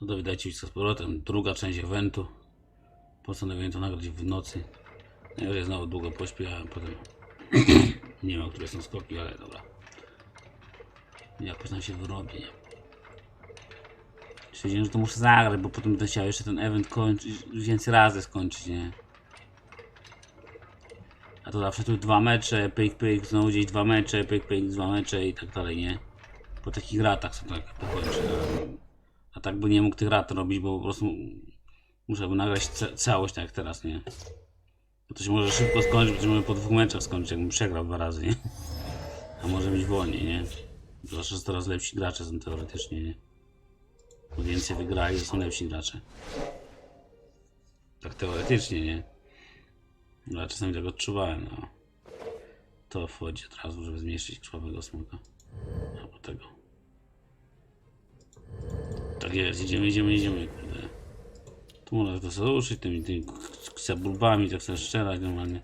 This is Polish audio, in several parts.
No to wydajcie już z powrotem. Druga część eventu. Postanowiłem to nagrać w nocy. Najwyżej znowu długo pośpię, a potem nie wiem, które są skoki, ale dobra. Jakoś nam się wyrobi. Stwierdziłem, że to muszę zagrać, bo potem będę chciał jeszcze ten event kończyć, więcej razy skończyć, nie? A to zawsze tu dwa mecze, pyk pyk, znowu gdzieś dwa mecze, pyk pyk, dwa mecze i tak dalej, nie? Po takich ratach sobie tak pokończę. Tak by nie mógł tych rat robić, bo po prostu muszę by nagrać ca całość tak jak teraz, nie? Bo to się może szybko skończyć, bo to może po dwóch meczach skończyć, jakbym przegrał dwa razy, nie? A może być wolniej, nie? Zwłaszcza, że coraz lepsi gracze są teoretycznie, nie? Bo więcej wygrali, to są lepsi gracze. Tak teoretycznie, nie? Ale czasami tak odczuwałem, no. To wchodzi od razu, żeby zmniejszyć krwawego smoka. Albo tego. Tak jest, idziemy, idziemy, idziemy. Tu można to sobie ruszyć tymi, tymi ksebulbami, tak sobie strzelać normalnie.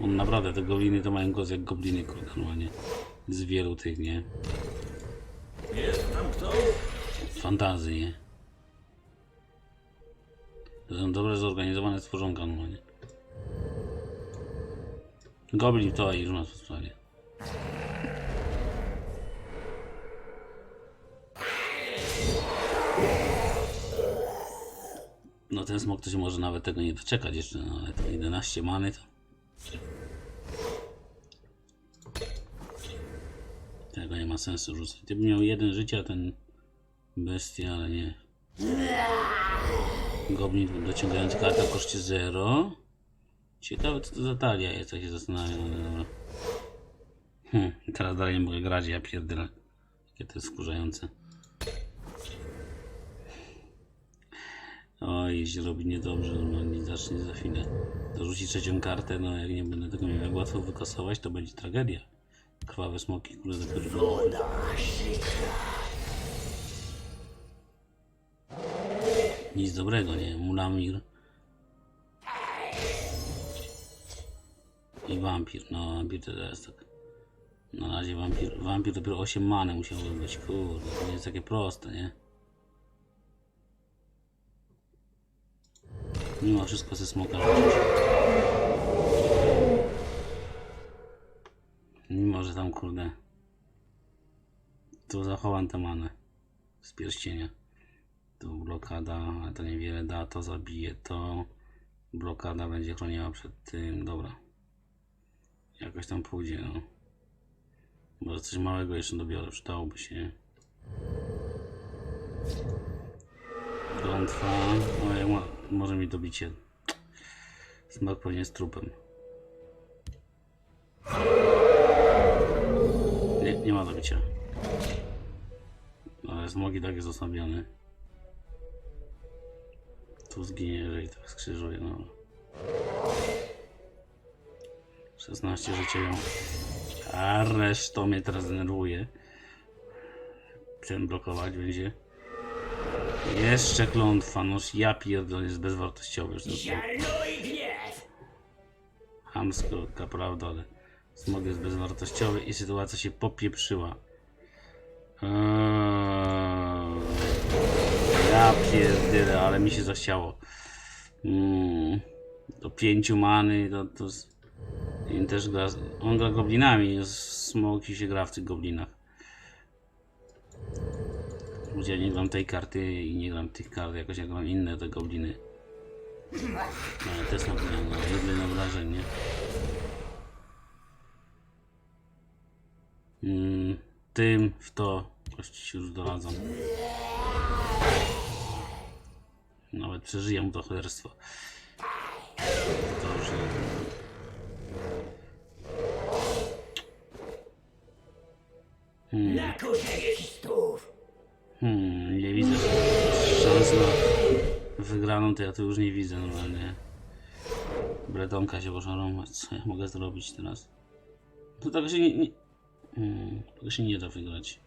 On naprawdę, te gobliny to mają głos jak gobliny, kurde, normalnie. Z wielu tych, nie? Jest tam kto? Fantazji, nie? To są dobrze zorganizowane stworzonka normalnie. Goblin to i już nas w sprawie. No ten smok to się może nawet tego nie doczekać jeszcze, no ale to 11 many to... Tego nie ma sensu rzucać. Gdybym miał jeden życia, ten bestia, ale nie. Goblin dociągający kartę w koszcie 0. Ciekawe co to za talia jest, tak się zastanawiam, ale dobra. Hm, teraz dalej nie mogę grać, ja pierdolę. Jakie to jest wkurzające. Oj, się robi niedobrze, no nie zacznie za chwilę. Dorzuci trzecią kartę, no jak nie będę tego miał jak łatwo wykasować, to będzie tragedia. Krwawe smoki, które dopiero... Nic dobrego, nie? Mulamir. I wampir. No, wampir to jest tak. Na razie wampir, wampir dopiero 8 many musiałby być. Kurde, to nie jest takie proste, nie? Mimo wszystko ze smoka. Mimo, że tam kurde. Tu zachowam tę manę. Z pierścienia. Tu blokada, ale to niewiele da, to zabije to. Blokada będzie chroniła przed tym, dobra. Jakoś tam pójdzie, no. Może coś małego jeszcze dobiorę, przydałoby się. Klątwa, no jak ma, może mi dobicie. Smok pewnie z trupem. Nie, nie ma dobicia. Ale smok i tak jest osłabiony. Tu zginie, jeżeli tak skrzyżuje, no. 16 życia ją. A resztą mnie teraz denerwuje. Ten blokować będzie. Jeszcze klątwa, no ja pierdolę, jest bezwartościowy. I gniew! Hamsko, prawda, ale smog jest bezwartościowy i sytuacja się popieprzyła. Eee, ja pierdolę, ale mi się zachciało. Mm, do pięciu many, to, to z, i też gra, on gra goblinami, smoki się gra w tych goblinach. Ja nie gram tej karty i nie gram tych kart, jakoś jak gram inne te gobliny. No, ale też są no, jedyne wrażenie. Mm, tym w to kości się już doradzam. Nawet przeżyję to cholerstwo. To, że... Hmm. Na kurzystów! Hmm, nie widzę szans na wygraną, to ja to już nie widzę normalnie. Bretonka się poszarą, co ja mogę zrobić teraz? To tego się nie... nie hmm, tego się nie da wygrać.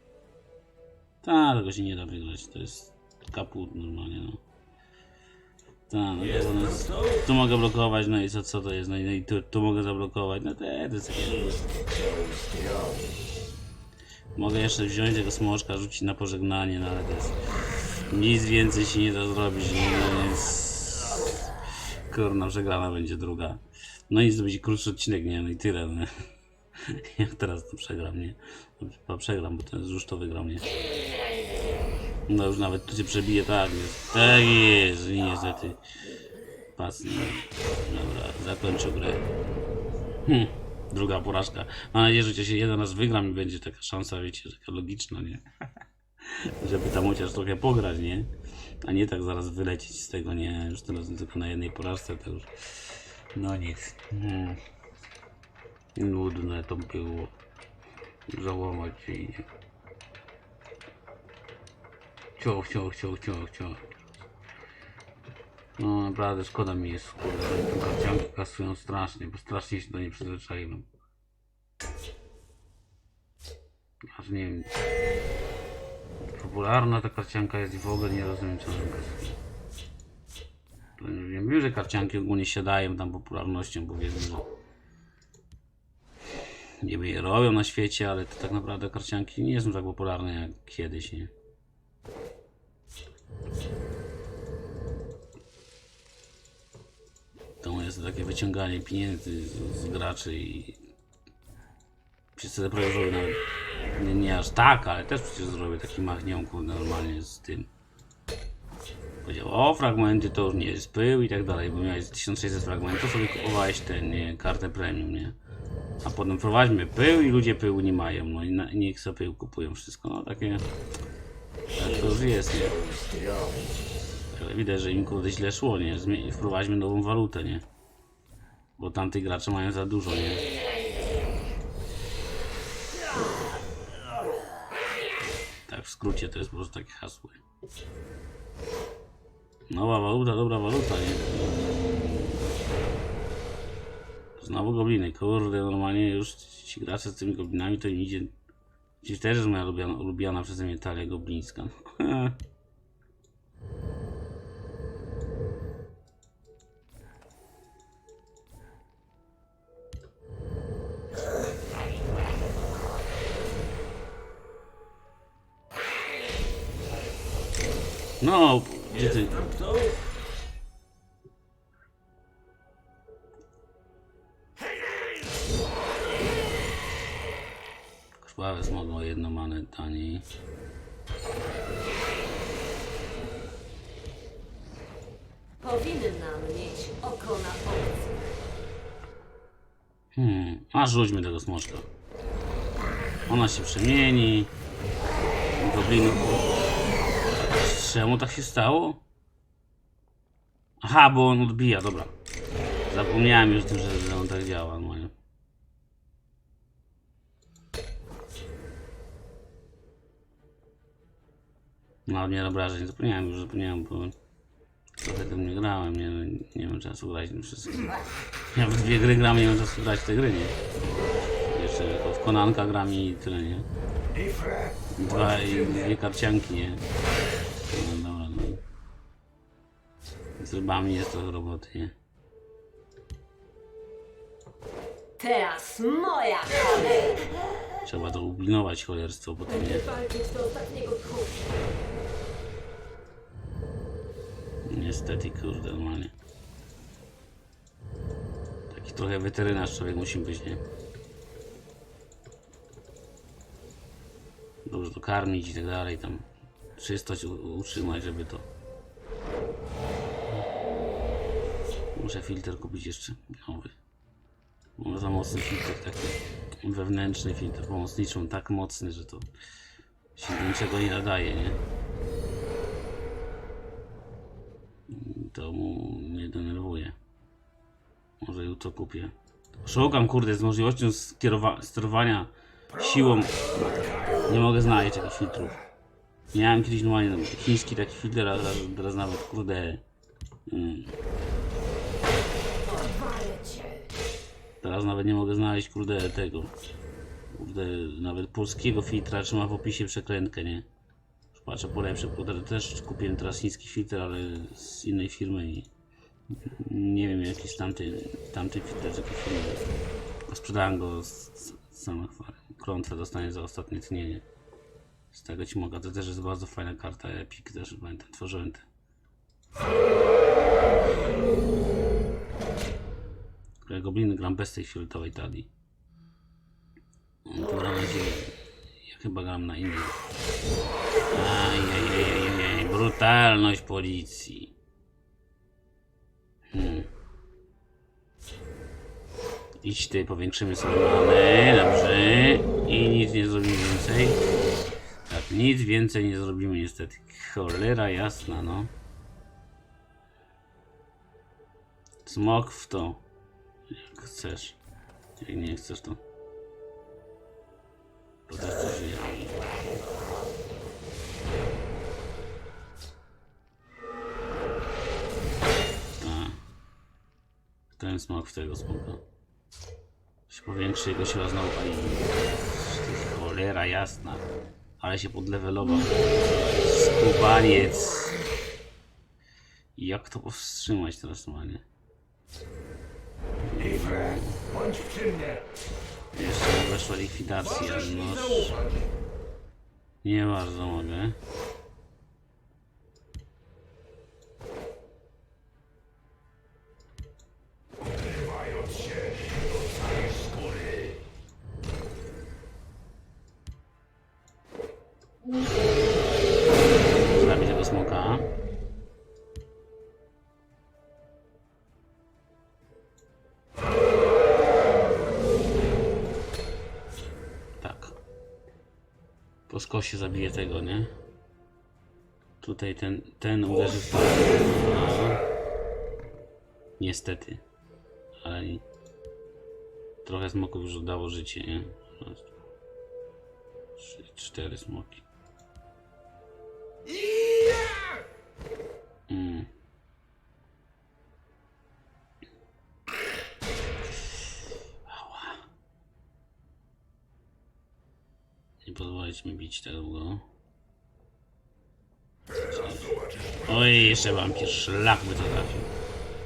Tak, tego się nie da wygrać, to jest kaput normalnie, no. Tak, no to tu mogę blokować, no i co, co to jest, no i, no i tu, tu mogę zablokować, no to, to jest takie... Mogę jeszcze wziąć tego smoczka, rzucić na pożegnanie, no ale to jest... Nic więcej się nie da zrobić, no jest... Kurna, przegrana będzie druga. No nic, to będzie krótszy odcinek, nie, no i tyle, no. Jak teraz to przegram, nie? Chyba przegram, bo ten już to wygrał, nie? No już nawet tu się przebije, tak jest. Tak jest, i niestety. Pas, nie. Dobra, zakończył grę. Hm, druga porażka. Mam nadzieję, że się jeden raz wygram i będzie taka szansa, wiecie, taka logiczna, nie? Żeby tam chociaż trochę pograć, nie? A nie tak zaraz wylecieć z tego, nie? Już teraz tylko na jednej porażce to już... No nic. Hmm. Nudne to było. Załamać się nie. Ciął, ciął, ciął, ciął, ciął. No naprawdę szkoda mi jest, te karcianki kasują strasznie, bo strasznie się do niej przyzwyczaiłem. Aż nie wiem. Popularna ta karcianka jest i w ogóle nie rozumiem czemu nie wiem, że karcianki ogólnie siadają tam popularnością, bo wiedzą, że niby je robią na świecie, ale to tak naprawdę karcianki nie są tak popularne jak kiedyś, nie? To jest takie wyciąganie pieniędzy z, z graczy i wszyscy te prawie zrobią nawet nie, nie aż tak, ale też przecież zrobię taki machnionku normalnie z tym. Powiedział, o fragmenty to już nie jest pył i tak dalej, bo miałeś 1600 fragmentów, sobie kupowałeś ten, nie, kartę premium, nie? A potem wprowadźmy pył i ludzie pyłu nie mają, no i na, niech sobie pył kupują wszystko, no takie... Tak to już jest, nie? Ale widać, że im kurde źle szło, nie? Wprowadźmy nową walutę, nie? Bo tamty gracze mają za dużo, nie? Tak, w skrócie to jest po prostu takie hasło. Nowa waluta, dobra waluta, nie? Znowu gobliny, kurde, normalnie już ci gracze z tymi goblinami to im idzie... Dziś też jest moja lubiana, lubiana przeze mnie talia goblińska. No, gdzie ty? Tam kto? Krwawe smogą jedno manę taniej. Powinna mieć oko na obcy. Hmm, a rzućmy tego smoczka. Ona się przemieni. Gobliny. Czemu tak się stało? Aha, bo on odbija, dobra. Zapomniałem już tym, że, on tak działa. No. No, nie obrażeń, zapomniałem już, zapomniałem, bo trochę tym nie grałem, nie, nie mam czasu grać tym wszystkim. Ja w dwie gry gram, nie mam czasu grać w te gry, nie? Jeszcze tylko w Konanka gram i tyle, nie? Dwa i dwie karcianki, nie? No dobra, no. Z rybami jest trochę roboty, nie? Teraz moja kolej! Trzeba to upilnować cholerstwo, bo to nie... Walczyć do ostatniego tchu. Niestety, kurde, normalnie. Taki trochę weterynarz człowiek musi być, nie? Dobrze to karmić i tak dalej, tam czystość utrzymać, żeby to... Muszę filtr kupić jeszcze nowy. Może za mocny filtr, taki wewnętrzny filtr pomocniczy, tak mocny, że to się do niczego nie nadaje, nie? to mu mnie denerwuje. Może jutro kupię. Szukam, kurde, z możliwością sterowania siłą. Nie mogę znaleźć takich filtrów. Miałem kiedyś normalnie chiński taki filtr, a teraz, nawet, kurde... Mm, teraz nawet nie mogę znaleźć, kurde, tego. Kurde, nawet polskiego filtra, czy ma w opisie przekrętkę, nie? Już Patrzę po lepsze, też kupiłem teraz chiński filtr, ale z innej firmy i nie wiem jaki jest tamty, tamty filtr z jakiej firmy. Sprzedałem go z, z, z samych klątwę dostanie za ostatnie tnienie. Z tego ci mogę. To też jest bardzo fajna karta. Epic też pamiętam. Tworzyłem te. Gobliny gram bez tej fioletowej talii. No to gram na ziemi. Ja chyba gram na innej. Ajajajajaj. Brutalność policji. Hmm. Idź tutaj, powiększymy sobie dobrze. I nic nie zrobimy więcej. Nic więcej nie zrobimy niestety. Cholera jasna, no. Smok w to. Jak chcesz. Jak nie chcesz, to... To też to żyje. Tak. Ten smok w tego smoka. Się powiększy jego siła znowu. Ty cholera jasna. Ale się podlewelował. Skubaniec. Jak to powstrzymać teraz normalnie? Bądź przy mnie. Jeszcze weszła likwidacja. No, nie bardzo mogę. Po skosie zabiję tego, nie? Tutaj ten, ten uderzy w. No. Niestety. Ale trochę smoków już oddało życie, nie? Trzy, cztery smoki. Mi bić tak długo. Oj, jeszcze wampir, szlak by to trafił.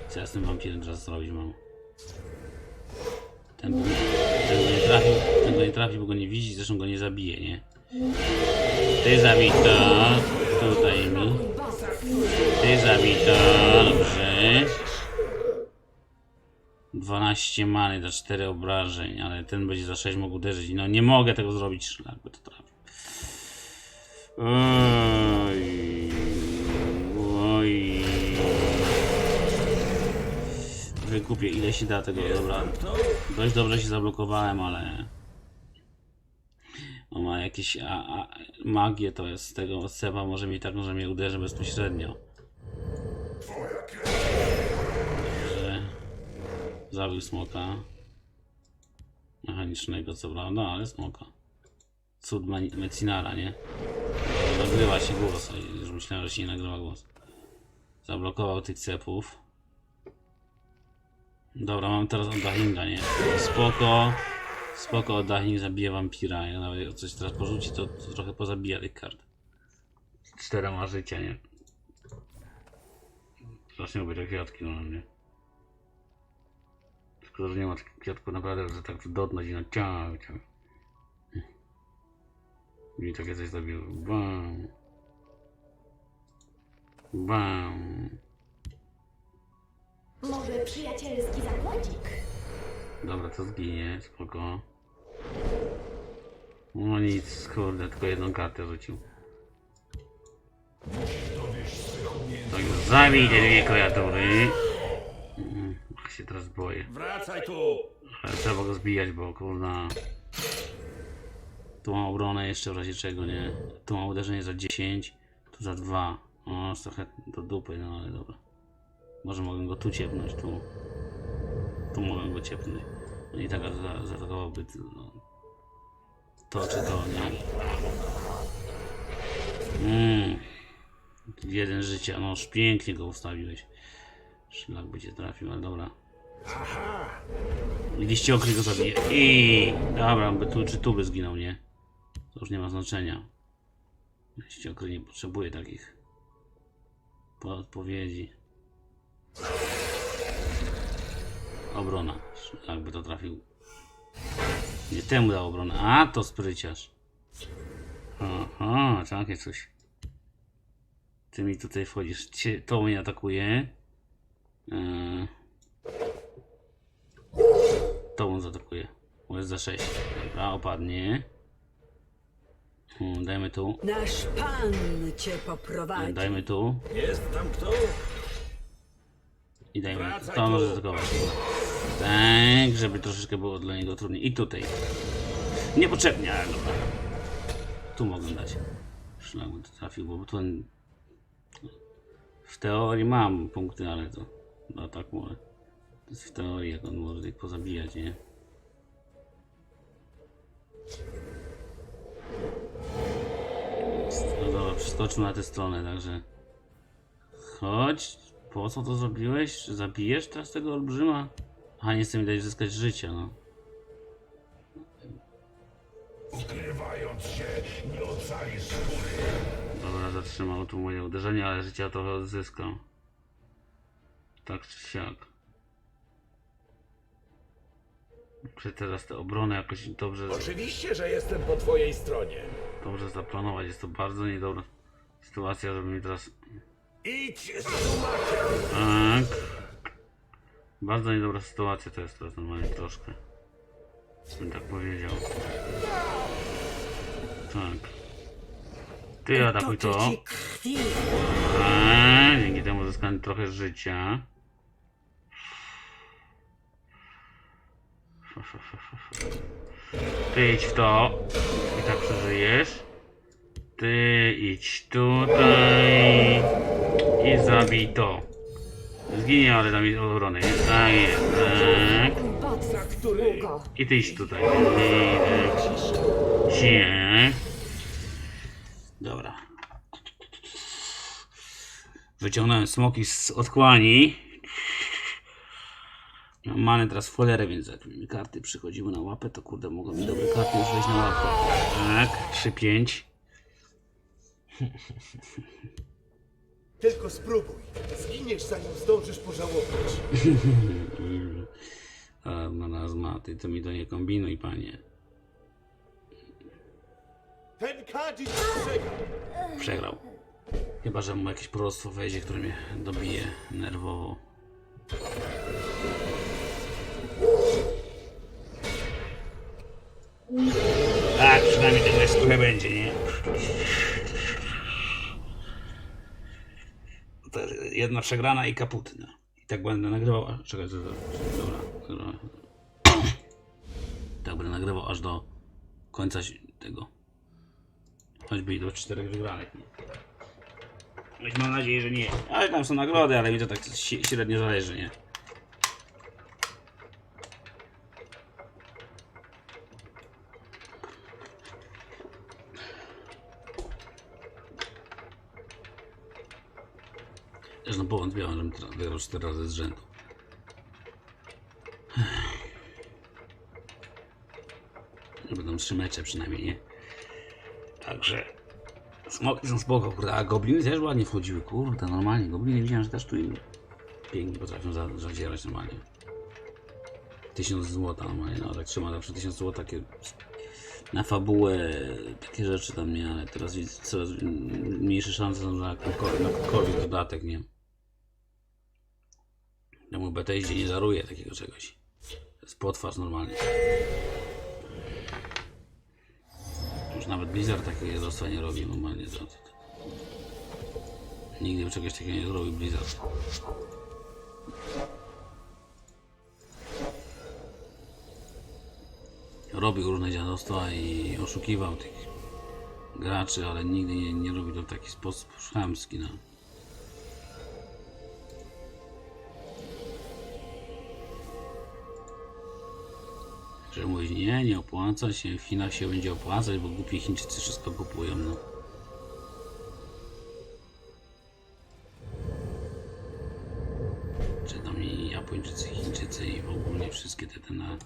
Co ja z tym wampirem teraz zrobić mam? Ten, by- ten go nie trafił, ten go nie trafił, bo go nie widzi, zresztą go nie zabije, nie? Ty zabij to, tutaj mi. Ty zabij to, dobrze. 12 many za 4 obrażeń, ale ten będzie za 6 mógł uderzyć. No nie mogę tego zrobić, szlak by to trafił. Oj, oj. Wykupię ile się da tego, dobra. Dość dobrze się zablokowałem, ale... On ma jakieś a, a, magię, to jest z tego cepa może mieć taką, że mnie uderzy bezpośrednio. Że zabił smoka. Mechanicznego, co prawda, ale smoka. Cud Mecinara, nie? Nagrywa się głos, już myślałem, że się nie nagrywa głos. Zablokował tych cepów. Dobra, mam teraz oddahinga, nie? Spoko. Spoko, oddaching zabije wampira. Jak nawet coś teraz porzuci, to, to trochę pozabija tych kart. Czterema życia, nie? Strasznie lubię te kwiatki, no nie? Szkoda, że nie ma kwiatków naprawdę, że tak dotknąć i na. I takie coś zrobił. Bam. Bam. Może przyjacielski zakładzik? Dobra, to zginie, spoko. No nic, kurde, tylko jedną kartę rzucił. Tak, zabij te dwie kreatury. Mm, Ach, się teraz boję. Wracaj tu. Ale trzeba go zbijać, bo kurna... Tu ma obronę jeszcze w razie czego, nie? Tu ma uderzenie za 10, tu za 2. O, jest trochę do dupy, no ale dobra. Może mogę go tu ciepnąć, tu. Tu mogę go ciepnąć. No i tak za- zaatakowałby no, to czy to, nie? Mm. Jeden życia, no pięknie go ustawiłeś. Szlak by cię trafił, ale dobra. I liściokry go zabije. I dobra, by tu czy tu by zginął, nie? To już nie ma znaczenia. Liściokry nie potrzebuje takich podpowiedzi. Obrona. Jakby to trafił. Nie temu dał obronę. A, to spryciarz. Aha, takie coś. Ty mi tutaj wchodzisz. Cie, to mnie atakuje. Eee. To on zaatakuje. Bo jest za 6. Dobra, opadnie. Dajmy tu. Nasz pan cię poprowadzi. Dajmy tu. Jest tam kto? I dajmy. Wracaj To tu. może zaatakować. Tak, żeby troszeczkę było dla niego trudniej. I tutaj. Niepotrzebnie, ale dobra. Tu mogę dać. Szlak by to trafił, bo to... W teorii mam punkty, ale to... No tak może. To jest w teorii, jak on może ich pozabijać, nie? No dobra, przeskoczmy na tę stronę, także... Chodź, po co to zrobiłeś? Zabijesz teraz tego olbrzyma? A nie chce mi dać zyskać życia, no. Ukrywając się, nie ocalisz skóry. Dobra, zatrzymał tu moje uderzenie, ale życia trochę odzyskał. Tak czy siak. Muszę teraz tę obronę jakoś dobrze, Oczywiście, że jestem po twojej stronie. Dobrze zaplanować. Jest to bardzo niedobra sytuacja, żeby mi teraz... Idź. Tak. Bardzo niedobra sytuacja to jest teraz normalnie troszkę. Bym tak powiedział. Tak. Ty atakuj to. Krwi. Eee, dzięki temu zyskałem trochę życia. Ty idź w to. I tak przeżyjesz. Ty idź tutaj. I zabij to. Zginie, ale mi obronę. nie? Tak jest. Tak. I ty idź tutaj. Cię. Dobra. Wyciągnąłem smoki z otchłani. Mam manę teraz w cholerę, więc jak mi karty przychodziły na łapę, to kurde mogą mi dobre karty już wejść na łapę. Tak, 3-5. Tylko spróbuj. Zginiesz, zanim zdążysz pożałować. Marazma, ty to mi to nie kombinuj, panie. Ten Kadzi strzega. Przegrał. Chyba, że mu jakieś proroctwo wejdzie, które mnie dobije nerwowo. Tak, przynajmniej tego jeszcze trochę będzie, nie? To jest jedna przegrana i kaput. No. I tak będę nagrywał. Czekaj? Dobra, dobra. Tak będę nagrywał aż do końca tego. Choćby i do czterech wygranych. Mam nadzieję, że nie. Ale tam są nagrody, ale mi to tak średnio zależy, nie? Zresztą powątpiałem, żebym wygrał 4 razy z rzędu. Będą trzy mecze przynajmniej, nie? Także smoki są spoko, kurde, a gobliny też ładnie wchodziły, kurde, normalnie. Gobliny widziałem, że też tu im pięknie potrafią za- zadzierać normalnie. Tysiąc złota normalnie, no tak trzyma zawsze tysiąc złota, takie na fabułę, takie rzeczy tam nie, ale teraz widzę coraz mniejsze szanse są na na jakikolwiek dodatek, nie? Temu Bethesdzie nie daruje takiego czegoś. To jest potwarz normalnie. Już nawet Blizzard takiego dostwa nie robi normalnie. Nigdy by czegoś takiego nie zrobił Blizzard. Robił różne dziadostwa i oszukiwał tych graczy, ale nigdy nie, nie robił to w taki sposób chamski. No. Nie, nie opłaca się, w Chinach się będzie opłacać, bo głupie Chińczycy wszystko kupują, no. Czy tam i Japończycy, Chińczycy i w ogóle wszystkie te, te na,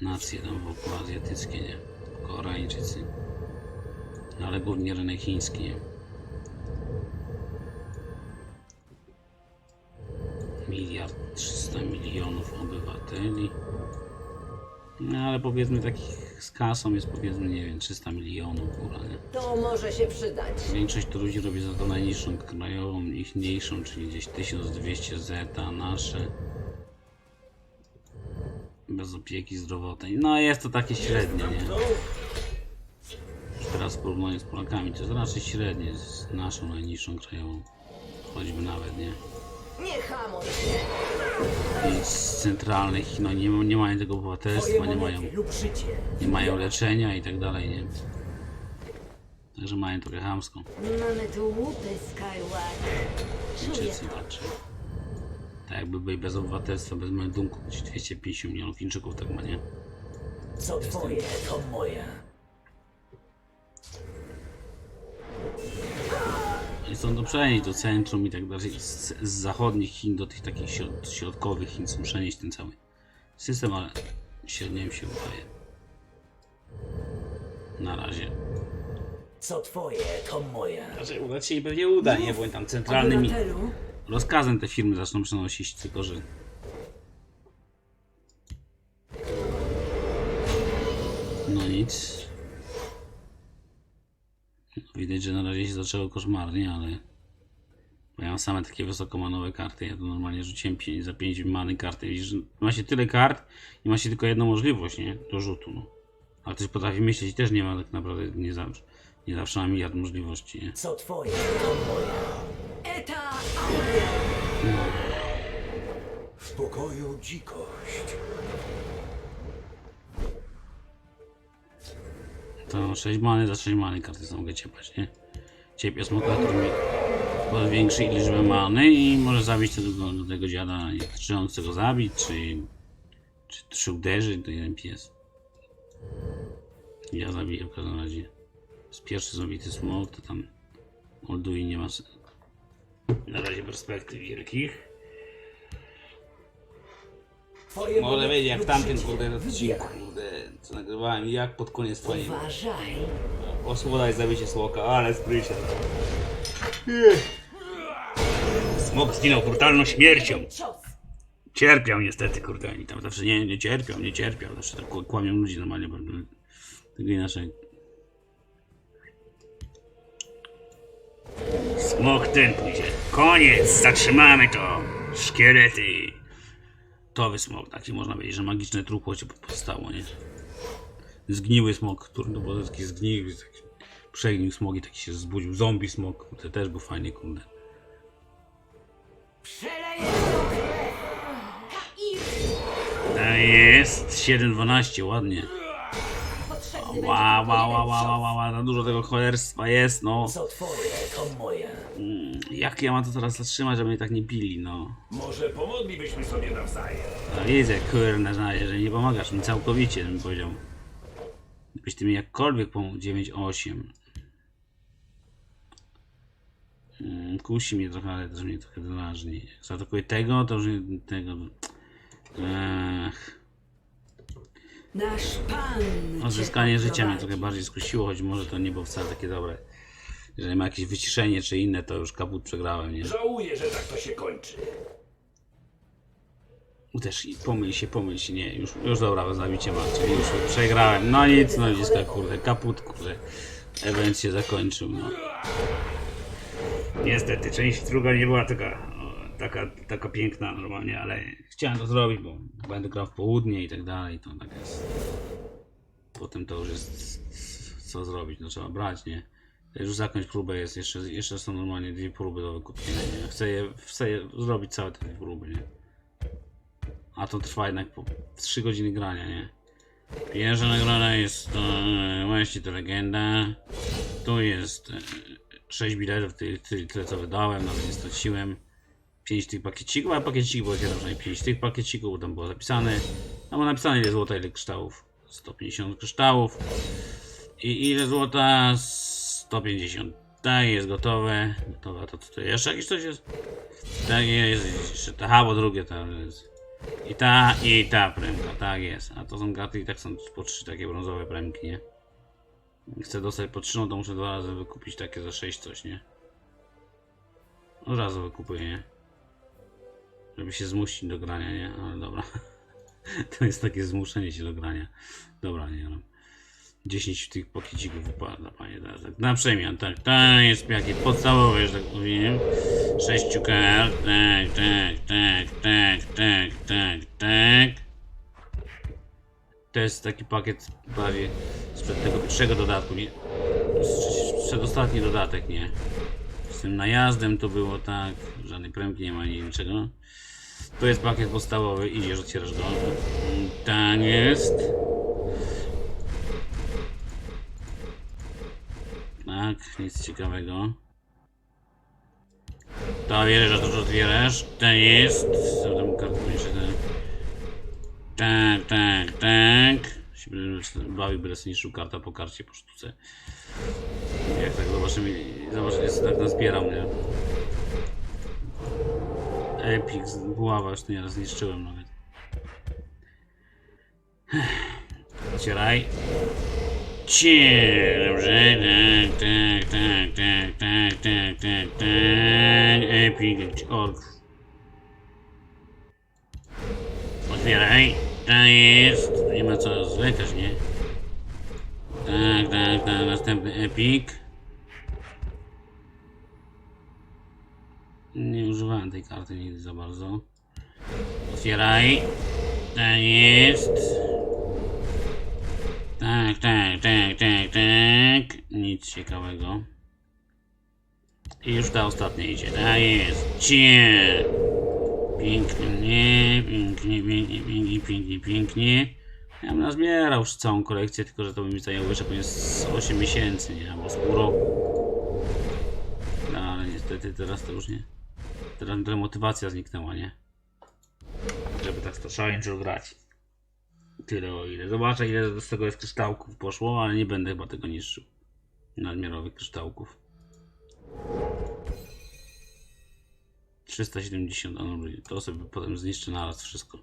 nacje tam wokół azjatyckie, nie? Koreańczycy. No ale głównie rynek chiński, nie? Miliard 300 milionów obywateli. No ale powiedzmy takich z kasą jest powiedzmy, nie wiem, 300 milionów góra, nie? To może się przydać. Większość to ludzi robi za to najniższą krajową, ich mniejszą, czyli gdzieś 1200 zeta, nasze. Bez opieki zdrowotnej. No jest to takie średnie, nie? Już teraz w porównaniu z Polakami to jest raczej średnie z naszą najniższą krajową. Choćby nawet, nie? Nie hamuj się. Z centralnych, no nie, nie mają tego obywatelstwa, nie mają, nie mają leczenia i tak dalej, nie? Także mają trochę chamską. Mamy tu łupy. Czuję raczej. Tak jakby byli bez obywatelstwa, bez meldunku, gdzieś 250 milionów Chińczyków tak ma, nie? Co twoje, to moje. I są to przenieść do centrum i tak dalej. Z, z zachodnich Chin do tych takich środ, środkowych Chin chcą przenieść ten cały system, ale średnio im się udaje. Na razie. Co twoje, to moje. Znaczy, udać się i pewnie uda, nie? Bo oni tam centralnymi Obywatelu, rozkazem te firmy zaczną przenosić, tylko że... No nic. Widać, że na razie się zaczęło koszmarnie, ale... Bo ja mam same takie wysokomanowe karty, ja to normalnie rzuciłem za 5 many karty. Widzisz, ma się tyle kart i ma się tylko jedną możliwość, nie? Do rzutu, no. Ale ktoś potrafi myśleć i też nie ma tak naprawdę, nie zawsze, nie zawsze ma miliard możliwości, nie? co twoje, to moje. Eta Aurea. W pokoju dzikość. To 6 many za 6 many karty są mogę ciepać, nie? Ciepie smoka, który mi zwiększy liczbę many i może zabić tego, tego dziada, czy on chce go zabić, czy, czy, czy uderzy, to jeden pies. Ja zabiję w każdym razie. Z pierwszy zabity smok, to tam Oldui nie ma na razie perspektyw wielkich. Twoje Może wiedzieć jak tamten kurde odcinku, kurde, co nagrywałem i jak pod koniec twojego. Uważaj. Osłodaj zabicie smoka, ale sprycie. Smok zginął brutalną śmiercią. cios. Cierpiał niestety, kurde, oni tam zawsze nie, nie cierpiał, nie cierpiał, zawsze tak kł- kłamią ludzi normalnie, bo tego inaczej. Smok ten pójdzie. Koniec, zatrzymamy to. Szkielety. Towy smok, taki można powiedzieć, że magiczne trupło się powstało, nie? Zgniły smok, który no bo to taki zgniły, taki przegnił smok i taki się zbudził. Zombie smok, to też był fajny, kurde. Jest, 7-12, ładnie. Ła, ła, ła, ła, ła, ła, ła, za dużo tego cholerstwa jest, no. Co twoje, to moje. Jak ja mam to teraz zatrzymać, żeby mnie tak nie bili, no. Może pomoglibyśmy sobie nawzajem. No widzę, kurde, że że nie pomagasz mi całkowicie, bym powiedział. Gdybyś ty mi jakkolwiek pomógł, 9-8. Mm, Kusi mnie trochę, ale też mnie trochę drażni. Jak zaatakuję tego, to już nie tego... Ech. Nasz pan. Odzyskanie cię życia mnie trochę bardziej skusiło, choć może to nie było wcale takie dobre. Jeżeli ma jakieś wyciszenie czy inne, to już kaput przegrałem, nie? Żałuję, że tak to się kończy. Też i pomyl się, pomyl się, nie, już, już dobra, zabicie ma, czyli już przegrałem. No nic, no dziecka, kurde, kaput, kurde. Event się zakończył, no. Niestety, część druga nie była taka, taka, taka piękna normalnie, ale chciałem to zrobić, bo będę grał w południe i tak dalej, to tak jest. Potem to już jest, co zrobić, no trzeba brać, nie? Już zakończ próbę jest, jeszcze, jeszcze są normalnie dwie próby do wykupienia, nie? Chcę je, chcę je zrobić całe te próby, nie? A to trwa jednak po 3 godziny grania, nie? Pierwsza nagroda jest e, właśnie to legenda. Tu jest e, 6 biletów, tyle, tyle co wydałem, nawet nie straciłem. 5 tych pakiecików, a pakieciki było przynajmniej 5 tych pakiecików, tam było zapisane. Tam było napisane ile złota, ile kryształów. 150 kryształów. I ile złota? 150. Tak, jest gotowe. Gotowe, to to jeszcze jakieś coś jest? Tak jest, jeszcze ta, bo drugie to jest. I ta, i ta premka, tak jest. A to są karty i tak są po trzy takie brązowe premki, nie? Chcę dostać po trzy, no to muszę dwa razy wykupić takie za 6 coś, nie? Od razu wykupuję, nie? Żeby się zmusić do grania, nie? Ale dobra. To jest takie zmuszenie się do grania. Dobra, nie wiem. 10 tych pakiecików wypada, panie. Tak, na przemian, tak, to jest pakiet podstawowy, że tak powiem. Sześciu kart, tak, tak, tak, tak, tak, tak, tak. To jest taki pakiet prawie sprzed tego pierwszego dodatku, nie? Przedostatni dodatek, nie? Z tym najazdem to było tak, żadnej premki nie ma, nie niczego. To jest pakiet podstawowy, idziesz, otwierasz go. Tak jest. Tak, nic ciekawego. To wierzę, że to otwierasz. To jest. Co tam kartą jeszcze te... Tak, tak, tak. Się bawił, będę sobie niszczył karta po karcie po sztuce. Jak tak zobaczymy, zobaczymy, co tak nie? Epic, buława już nieraz zniszczyłem nawet. Otwieraj. Cie, dobrze, tak, tak, tak, tak, tak, tak, tak, tak, Epic, org. Otwieraj. To jest. Nie ma co zwlekać, nie? Tak, tak, tak, następny Epic. Nie używałem tej karty nigdy za bardzo. Otwieraj. To jest. Tak, tak, tak, tak, tak. Nic ciekawego. I już ta ostatnia idzie. Ta jest. Cie. Pięknie, pięknie, pięknie, pięknie, pięknie, pięknie. Ja bym nazbierał już całą kolekcję, tylko że to by mi zajęło jeszcze pewnie z 8 miesięcy, nie? Albo z pół roku. No, ale niestety teraz to już nie. Teraz motywacja zniknęła, nie? Żeby tak szaleńczo grać. Tyle o ile. Zobaczę ile z tego jest kryształków poszło, ale nie będę chyba tego niszczył. Nadmiarowych kryształków. 370, a no, to sobie potem zniszczę naraz wszystko.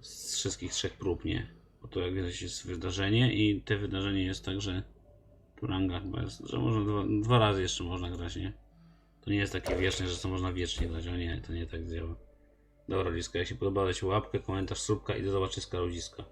Z wszystkich trzech prób, nie? Bo to jak widać jest wydarzenie i te wydarzenie jest tak, że tu ranga chyba jest, że można dwa, dwa razy jeszcze można grać, nie? To nie jest takie wieczne, że to można wiecznie grać, o nie, to nie tak działa. Dobra, Liska, jak się podoba, dajcie łapkę, komentarz, subka i do zobaczyska ludziska.